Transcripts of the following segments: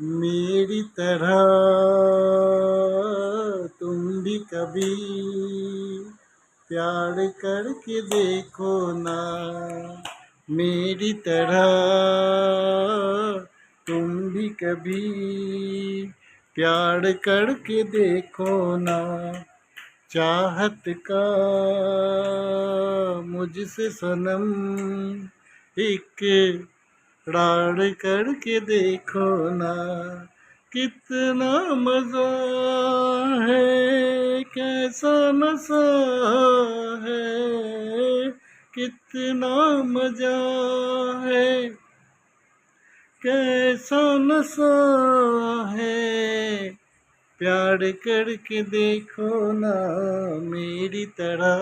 मेरी तरह तुम भी कभी प्यार करके देखो ना। मेरी तरह तुम भी कभी प्यार करके देखो ना। चाहत का मुझसे सनम एक राड़ करके देखो ना, कितना मज़ा है, कैसा नशा है, कितना मज़ा है, कैसा नशा है। प्यार करके देखो ना, मेरी तरह,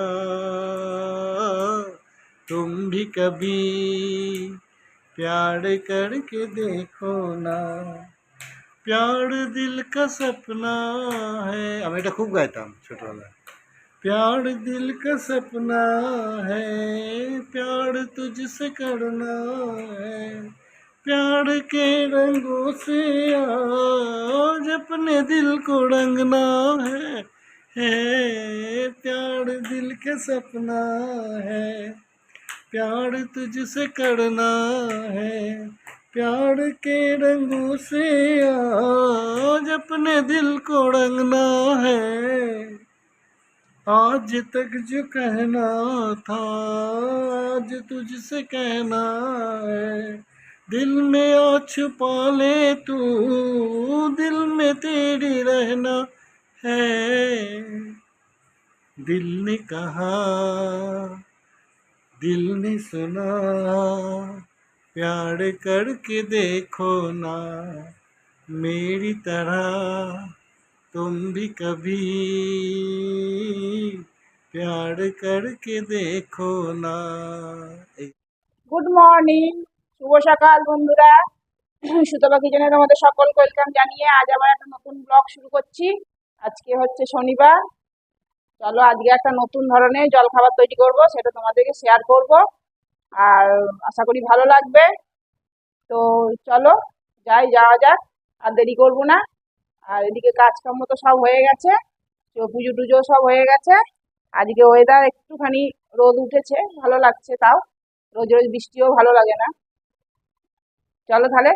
तुम भी कभी प्यार करके देखो ना। प्यार दिल का सपना है। हम तो खूब गाया था छोटा वाला। प्यार दिल का सपना है। प्यार तुझसे करना है। प्यार के रंगों से आज अपने दिल को रंगना है। है, प्यार दिल का सपना है। प्यार तुझसे करना है, प्यार के रंगों से आज अपने दिल को रंगना है। आज तक जो कहना था, आज तुझसे कहना है, दिल में आ छुपा ले तू, दिल में तेरी रहना है। दिल ने कहा दिल ने सुना प्यार करके देखो ना मेरी तरह तुम भी कभी प्यार करके देखो ना গুড মর্নিং শুভ সকাল বন্ধুরা সুতপা কিচেনের মধ্যে সকল ওয়েলকাম জানিয়ে আজ আবার একটা নতুন ব্লগ শুরু করছি আজকে হচ্ছে শনিবার চলো, আজকে একটা নতুন ধরনের জলখাবার তৈরি করব, সেটা তোমাদেরকে শেয়ার করব। আর আশা করি ভালো লাগবে। তো চলো, যাই, যাওয়া যাক, আর দেরি করব না। আর এদিকে কাজকর্ম তো সব হয়ে গেছে পুজো টুজো সব হয়ে গেছে। আজকে ওয়েদার একটুখানি রোদ উঠেছে, ভালো লাগছে তাও। রোজ রোজ বৃষ্টিও ভালো লাগে না। চলো তাহলে,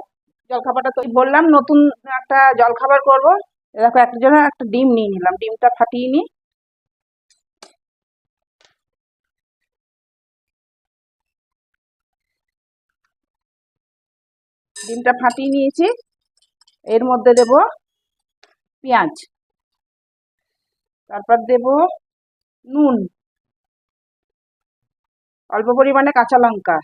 জলখাবারটা তো বললাম, নতুন একটা জলখাবার করব। দেখো একটা জন্য একটা ডিম নিয়ে নিলাম, ডিমটা ফাটিয়ে নিই। ডিমটা ফাটিয়ে নিয়েছি। এর মধ্যে দেব পেঁয়াজ। তারপর দেব নুন। অল্প পরিমাণে কাঁচা লঙ্কা।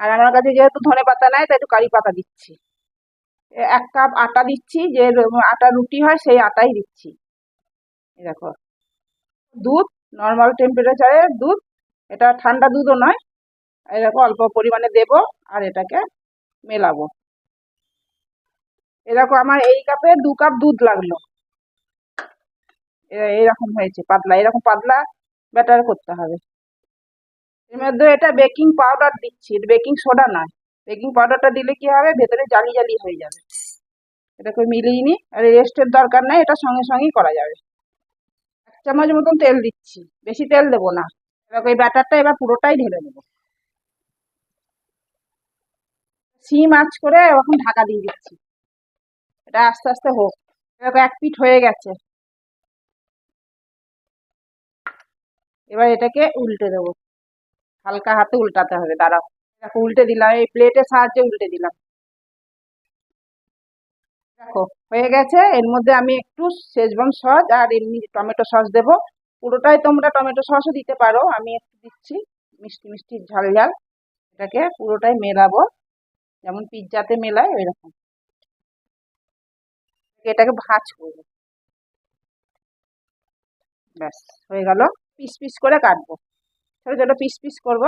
আর আমার কাছে যেহেতু ধনে পাতা নাই, তাই একটু কারি পাতা দিচ্ছি। এক কাপ আটা দিচ্ছি, যে আটা রুটি হয় সেই আটাই দিচ্ছি। দেখো। দুধ নর্মাল টেম্পারেচারে দুধ, এটা ঠান্ডা দুধও নয়। এরকম অল্প পরিমাণে দেব আর এটাকে মেলাবো। এরকম আমার এই কাপে দু কাপ দুধ লাগল। এরকম হয়েছে, পাতলা। এরকম পাতলা ব্যাটার করতে হবে। এর মধ্যে এটা বেকিং পাউডার দিচ্ছি। বেকিং সোডা নয়। বেকিং পাউডারটা দিলে কি হবে? ভেতরে জালি জালি হয়ে যাবে। এটাকে মিলিয়ে নি। আর রেস্টের দরকার নাই, এটা সঙ্গে সঙ্গেই করা যাবে। এক চামচ মতন তেল দিচ্ছি। বেশি তেল দেবো না। এবার এই ব্যাটারটা এবার পুরোটাই ঢেলে দেবো। সিম আঁচ করে ওরকম ঢাকা দিয়ে দিচ্ছি। এটা আস্তে আস্তে হোক। এরকম এক পিঠ হয়ে গেছে। এবার এটাকে উল্টে দেবো। হালকা হাতে উল্টাতে হবে, দাঁড়াও। দেখো, উল্টে দিলাম। এই প্লেটের সাহায্যে উল্টে দিলাম। দেখো, হয়ে গেছে। এর মধ্যে আমি একটু শেজবান সস আর এমনি টমেটো সস দেবো। পুরোটাই তোমরা টমেটো সসও দিতে পারো। আমি একটু দিচ্ছি। মিষ্টি মিষ্টি ঝাল ঝাল। এটাকে পুরোটাই মেলাবো। যেমন পিৎজাতে মেলায় ওই রকম এটাকে ভাঁজ করব। ব্যাস, হয়ে গেল। পিস পিস করে কাটবো। ছোটো ছোটো পিস পিস করব।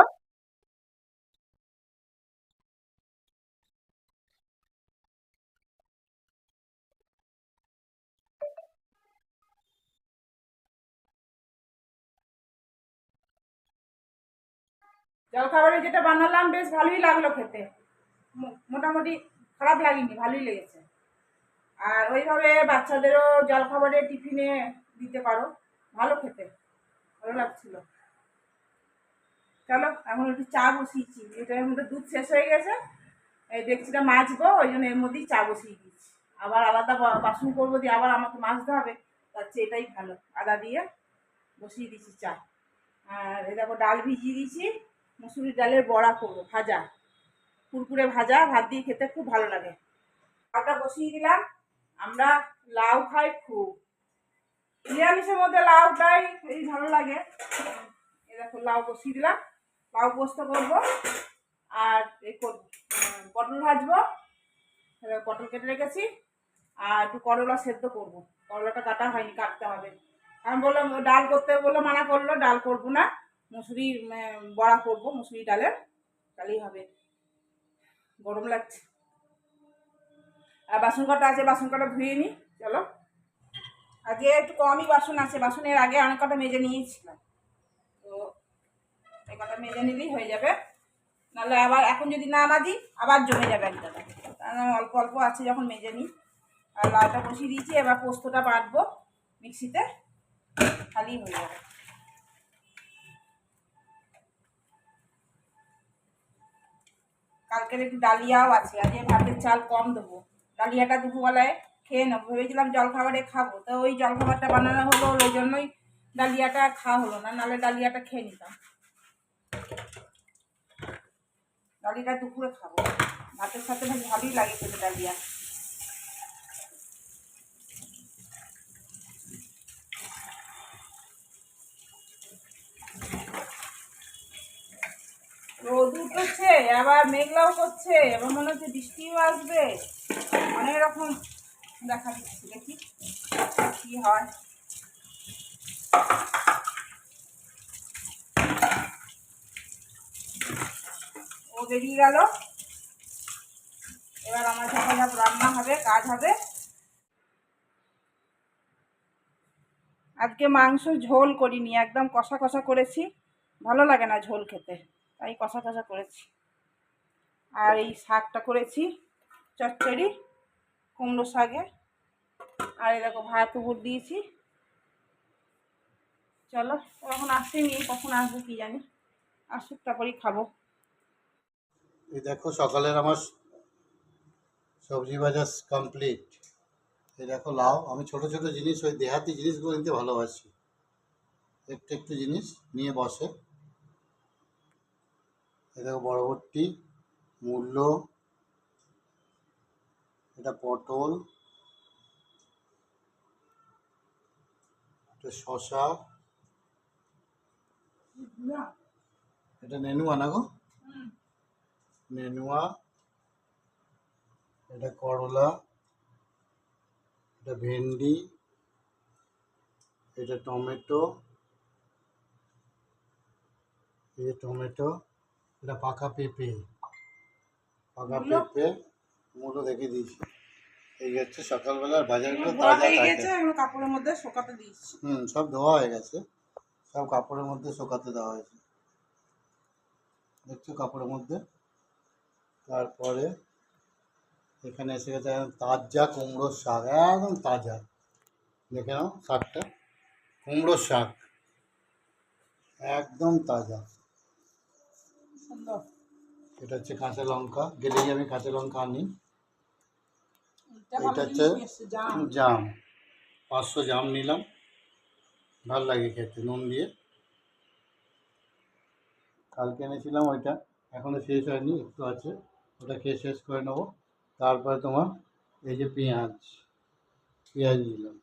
জলখাবারে যেটা বানালাম, বেশ ভালোই লাগল খেতে। মোটামুটি খারাপ লাগেনি, ভালোই লেগেছে। আর ওইভাবে বাচ্চাদেরও জলখাবারে টিফিনে দিতে পারো, ভালো খেতে, ভালো লাগছিল। চলো, এখন একটু চা বসিয়েছি, এটার মধ্যে দুধ শেষ হয়ে গেছে। এই ডেকচিটা মাজবো, ওই জন্য এর মধ্যেই চা বসিয়ে দিচ্ছি আবার আলাদা বাসন করব দিয়ে আবার আমাকে মাজতে হবে, তার চেয়ে এটাই ভালো। আদা দিয়ে বসিয়ে দিচ্ছি চা। আর এই দেখো, ডাল ভিজিয়ে দিয়েছি, মুসুরির ডালের বড়া করব, ভাজা। কুরকুরে ভাজা, ভাত দিয়ে খেতে খুব ভালো লাগে। ডালটা বসিয়ে দিলাম। আমরা লাউ খাই খুব। নিরামিষের মধ্যে লাউটাই এই ভালো লাগে। এই দেখো, লাউ বসিয়ে দিলাম। লাউ পোস্ত করব। আর এই পটল ভাজবো। পটল কেটে রেখেছি। আর একটু করলা সেদ্ধ করব। করলাটা কাটা হয়নি, কাটতে হবে। আমি বললাম, ডাল করতে বলল মানা করল। ডাল করব না। মুসুরি বড়া করব। মুসুরি ডালের। তাহলেই হবে। গরম লাগছে। আর বাসন কটা আছে, বাসন কটা ধুয়ে নিই চলো। আজকে একটু কমই বাসন আছে, বাসনের আগে অনেক কটা মেজে নিয়েছিলাম। তো এই কটা মেজে নিলেই হয়ে যাবে। নাহলে আবার এখন যদি না মাজি, আবার জমে যাবে একটা কারণ অল্প অল্প আছে যখন মেজে নিই। আর লাউটা বসিয়ে দিয়েছি, এবার পোস্তটা বাটবো মিক্সিতে, খালি হয়ে যাবে। কালকের একটু ডালিয়াও আছে আজকে ভাতের চাল কম দেবো। ডালিয়াটা দুপুরবেলায় খেয়ে নেব। ভেবেছিলাম জলখাবারে খাব। তো ওই জলখাবারটা বানানো হলো ওই জন্যই ডালিয়াটা খাওয়া হলো না, নাহলে ডালিয়াটা খেয়ে নিতাম। ডালিয়াটা দুপুরে খাব। ভাতের সাথে ভালোই লাগে খেতে ডালিয়া রোদ উঠেছে আবার মেঘলাও করছে, এবার মনে হচ্ছে বৃষ্টিও আসবে। অনেক রকম দেখা দিচ্ছে দেখি কি হয়। ও বেরিয়ে গেল। এবার আমার সব রান্না হবে, কাজ হবে। আজকে মাংস ঝোল করিনি, একদম কষা কষা করেছি। ভালো লাগে না ঝোল খেতে, তাই কষা কষা করেছি। আর এই শাকটা করেছি, চচ্চড়ি, কুমড়ো শাকে। আর এই দেখো ভাত উপর দিয়েছি। চলো এখন আসেনি কখন আসবে কি জানি। আসুক তারপরেই খাব। এই দেখো সকালের আমার সবজি বাজার কমপ্লিট এই দেখো লাউ, আমি ছোট ছোট জিনিস, ওই দেহাতি জিনিসগুলো নিতে ভালোবাসি। একটু একটু জিনিস নিয়ে বসে। এই দেখো বরবটি মূল্য, এটা পটল, এটা শশা এটা নেনুয়া না গো? নেনুয়া, এটা করলা, এটা ভেন্ডি, এটা টমেটো, এই টমেটো, এটা পাকা পেঁপে। মূলো? পেঁপে মুলো দেখে দিয়েছি। এই হচ্ছে সকালবেলার বাজারগুলো তাজা গেছে কাপড়ের মধ্যে শোকাতে দিয়েছি। হুম সব ধোয়া হয়ে গেছে। সব কাপড়ের মধ্যে শুকাতে দেওয়া হয়েছে। দেখছ কাপড়ের মধ্যে? তারপরে এখানে এসে গেছে তাজা কুমড়োর শাক একদম তাজা। দেখে নাও শাকটা। কুমড়োর শাক। একদম তাজা। সুন্দর। এটা হচ্ছে কাঁচা লঙ্কা। গেলেই আমি কাঁচা লঙ্কা আনি। এটা হচ্ছে জাম। পাঁচশো জাম নিলাম। ভালো লাগে খেতে নুন দিয়ে। কালকে এনেছিলাম ওইটা এখনও শেষ হয়নি একটু আছে। ওটা খেয়ে শেষ করে নেব। তারপরে তোমার এই যে পেঁয়াজ পেঁয়াজ নিলাম।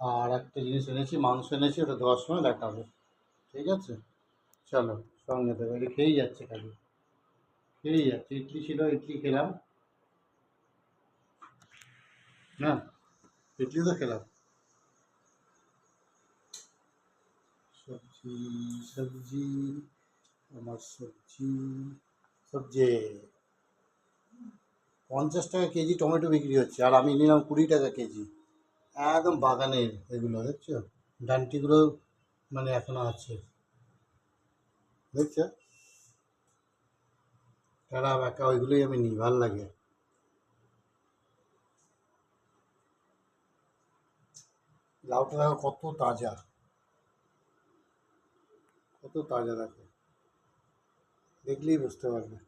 আর একটা জিনিস এনেছি মাংস এনেছি ওটা দেওয়ার সময় দেখাবো। ঠিক আছে? চলো সঙ্গে দেবো এটা খেয়েই যাচ্ছে খালি। খেয়েই যাচ্ছে ইডলি ছিল, ইডলি খেলাম। না, ইডলি তো খেলাম। সবজি সবজি, আমার সবজি সবজি। পঞ্চাশ টাকা কেজি টমেটো বিক্রি হচ্ছে, আর আমি নিলাম কুড়ি টাকা কেজি। একদম বাগানের এগুলো, দেখছ? ডান্টিগুলো মানে এখনও আছে। দেখছ? টেরা ব্যাকা ওইগুলোই আমি নিই, ভালো লাগে। লাউটা দেখো কত তাজা। কত তাজা দেখো। দেখলেই বুঝতে পারবে।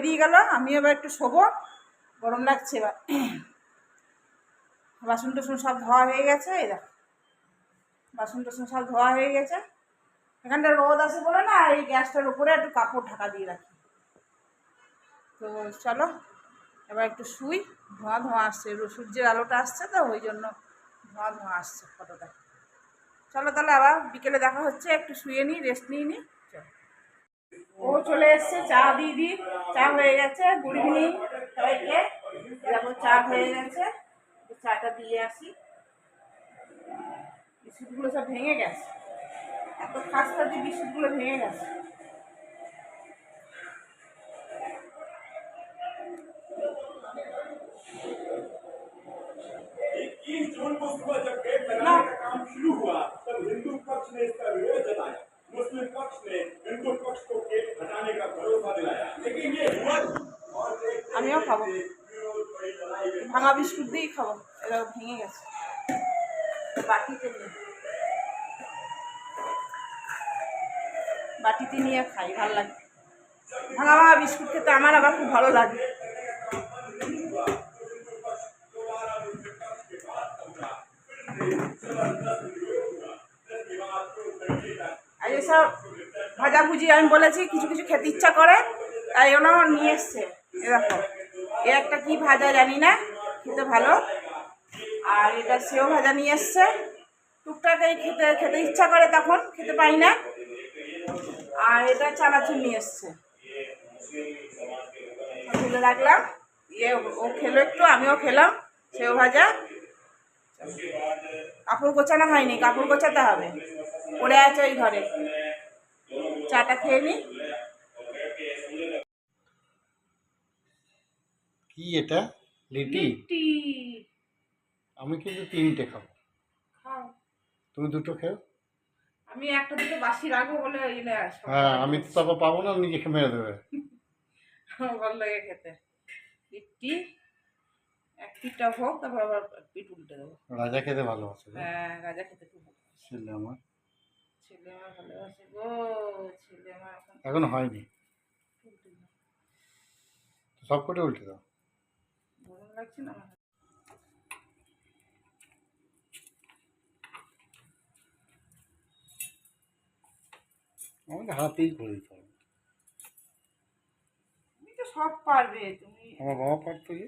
বেরিয়ে গেল আমি এবার একটু শোবো। গরম লাগছে এবার। বাসন টাসন সব ধোয়া হয়ে গেছে দেখ। বাসন টাসন সব ধোয়া হয়ে গেছে। এখানটা রোদ আছে বলে না, এই গ্যাসটার উপরে একটু কাপড় ঢাকা দিয়ে রাখি। তো চলো, এবার একটু শুই। ধোঁয়া ধোঁয়া আসছে সূর্যের আলোটা আসছে তো, ওই জন্য ধোঁয়া ধোঁয়া আসছে ফটোটা। চলো তাহলে আবার বিকেলে দেখা হচ্ছে, একটু শুয়ে নিই রেস্ট নিয়ে নিই ও চলে এসছে চা দিয়ে চা হয়ে গেছে গুড ইভিনিং সবাইকে যেমন চা হয়ে গেছে চাটা দিয়ে আসি। বিস্কুটগুলো সব ভেঙে গেছে। এত খাস্তা দিয়ে বিস্কুটগুলো ভেঙে গেছে। না ভাঙা বিস্কুট দিয়েই খাব। এরা ভেঙে গেছে। বাটিতে নিয়ে। বাটিতে নিয়ে খাই, ভালো লাগে। ভাঙা ভাঙা বিস্কুট খেতে আমার আবার খুব ভালো লাগে। আর এসব ভাজাভুজি আমি বলেছি, কিছু কিছু খেতে ইচ্ছা করে, তাই জন্য নিয়ে এসছে। এরকম। এ একটা কি ভাজা জানি না। খেতে ভালো। আর এটা সেও ভাজা নিয়ে এসছে। টুকটাক খেতে খেতে ইচ্ছা করে তখন, খেতে পাই না। আর এটা চানাচুর নিয়ে এসছে। তুলে রাখলাম। ইয়ে ও খেলো একটু, আমিও খেলাম। সেও ভাজা। কাপড় গোছানো হয়নি, কাপড় গোছাতে হবে। পড়ে আছে ওই ঘরে। চাটা খেয়ে নি। কি এটা? লিটি? লিট্টি আমি কিন্তু তিনটে খাব। খাও। তুমি দুটো খেও? আমি একটা দুটো বাসি রাখব বলে হ্যাঁ আমি তো তারপর পাবো না নিজেকে মেরে দেবে। ভালো লাগে খেতে। লিট্টি এক পিঠটা হোক তারপর আবার পিঠ উল্টে দেবো। রাজা খেতে ভালোবাসে। হ্যাঁ রাজা খেতে খুব ভালোবাসে। ছেলে আমার। ছেলে আমার ভালোবাসে গো ছেলে আমার এখন হয়নি? সব কটা উল্টে দাও। গরম লাগছে না আমাকে হাতেই করে দিতে হবে তুমি তো সব পারবে তুমি আমার বাবা পারতো কি?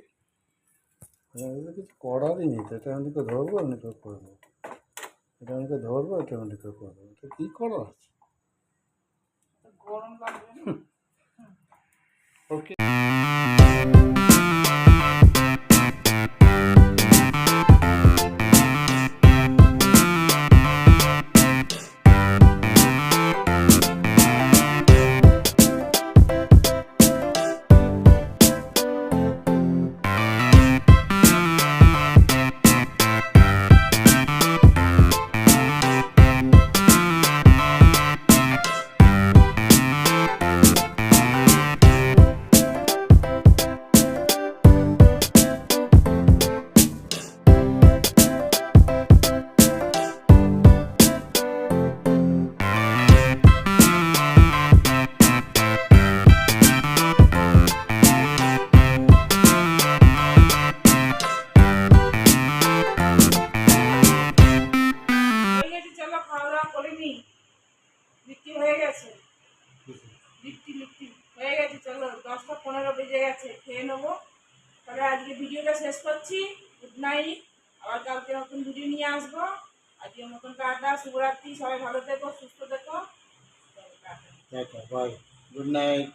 কিছু করারই নেই তো এটা আমি করে ধরবো এমনি করে করে দেবো। এটা আমি ধরবো এটা এমনি করে করে দেবো। এটা কী করার আছে? গরম লাগবে ওকে। সবাই ভালো থেকো সুস্থ থেকো। Bye good night